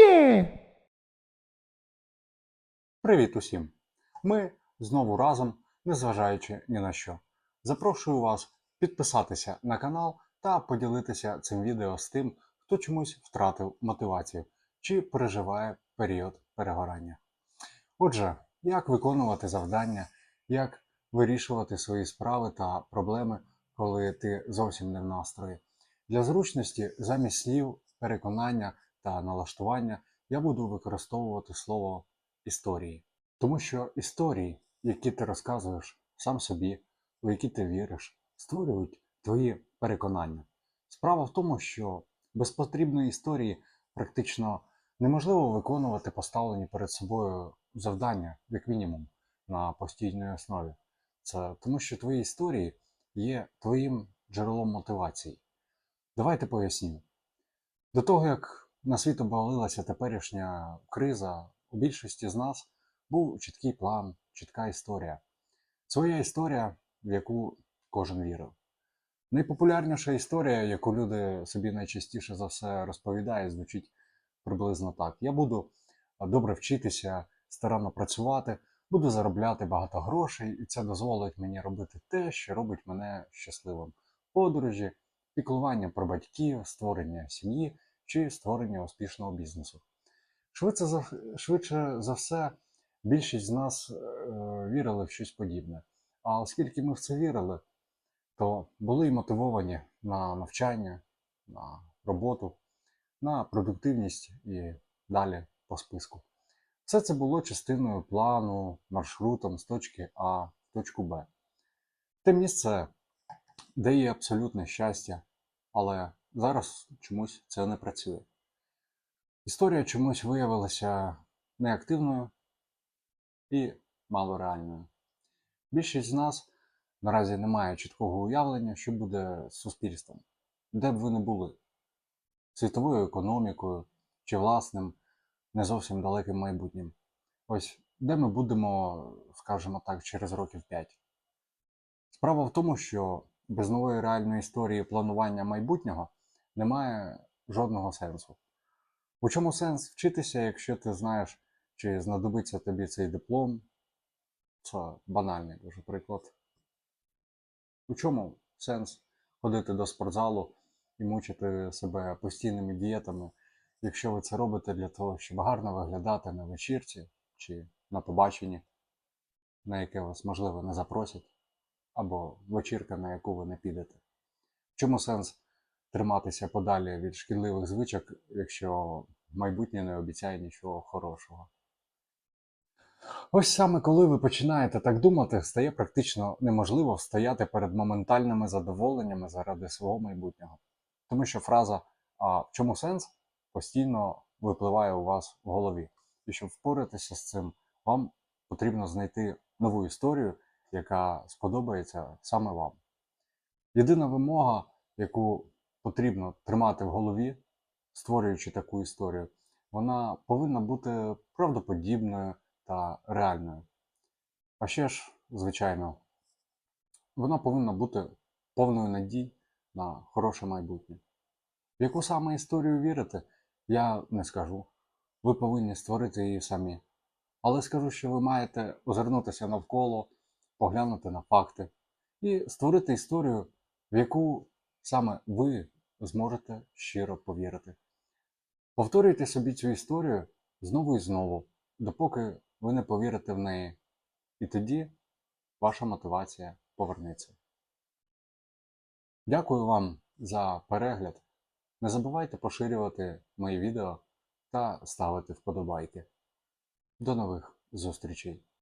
yeah! Привіт усім! Ми знову разом, незважаючи ні на що. Запрошую вас підписатися на канал та поділитися цим відео з тим, хто чомусь втратив мотивацію чи переживає період перегорання. Отже, як виконувати завдання, як вирішувати свої справи та проблеми, коли ти зовсім не в настрої. Для зручності замість слів, переконання та налаштування я буду використовувати слово історії. Тому що історії, які ти розказуєш сам собі, у які ти віриш, створюють твої переконання. Справа в тому, що без потрібної історії практично неможливо виконувати поставлені перед собою завдання, як мінімум, на постійній основі. Це тому, що твої історії є твоїм джерелом мотивації. Давайте поясню. До того, як на світ обвалилася теперішня криза, у більшості з нас був чіткий план, чітка історія. Своя історія, в яку кожен вірив. Найпопулярніша історія, яку люди собі найчастіше за все розповідають, звучить приблизно так: я буду добре вчитися, старанно працювати, буду заробляти багато грошей, і це дозволить мені робити те, що робить мене щасливим. Подорожі, піклування про батьків, створення сім'ї чи створення успішного бізнесу. Швидше за, швидше за все, більшість з нас е, вірили в щось подібне. А оскільки ми в це вірили, то були і мотивовані на навчання, на роботу, на продуктивність і далі по списку. Все це було частиною плану, маршрутом з точки А в точку Б. Те місце, де є абсолютне щастя, але зараз чомусь це не працює. Історія чомусь виявилася неактивною і малореальною. Більшість з нас наразі не має чіткого уявлення, що буде з суспільством, де б ви не були, світовою економікою чи власним, не зовсім далеким майбутнім. Ось де ми будемо, скажімо так, через років 5. Справа в тому, що без нової реальної історії планування майбутнього немає жодного сенсу. У чому сенс вчитися, якщо ти знаєш, чи знадобиться тобі цей диплом? Це банальний дуже приклад. У чому сенс ходити до спортзалу і мучити себе постійними дієтами, якщо ви це робите для того, щоб гарно виглядати на вечірці чи на побаченні, на яке вас, можливо, не запросять, або вечірка, на яку ви не підете? В чому сенс триматися подалі від шкідливих звичок, якщо майбутнє не обіцяє нічого хорошого? Ось саме коли ви починаєте так думати, стає практично неможливо стояти перед моментальними задоволеннями заради свого майбутнього. Тому що фраза А в чому сенс постійно випливає у вас в голові. І щоб впоратися з цим, вам потрібно знайти нову історію, яка сподобається саме вам. Єдина вимога, яку потрібно тримати в голові, створюючи таку історію, вона повинна бути правдоподібною та реальною. А ще ж, звичайно, вона повинна бути повною надій на хороше майбутнє. В яку саме історію вірити, я не скажу. Ви повинні створити її самі. Але скажу, що ви маєте озирнутися навколо, поглянути на факти і створити історію, в яку саме ви зможете щиро повірити. Повторюйте собі цю історію знову і знову, допоки ви не повірите в неї, і тоді ваша мотивація повернеться. Дякую вам за перегляд. Не забувайте поширювати мої відео та ставити вподобайки. До нових зустрічей!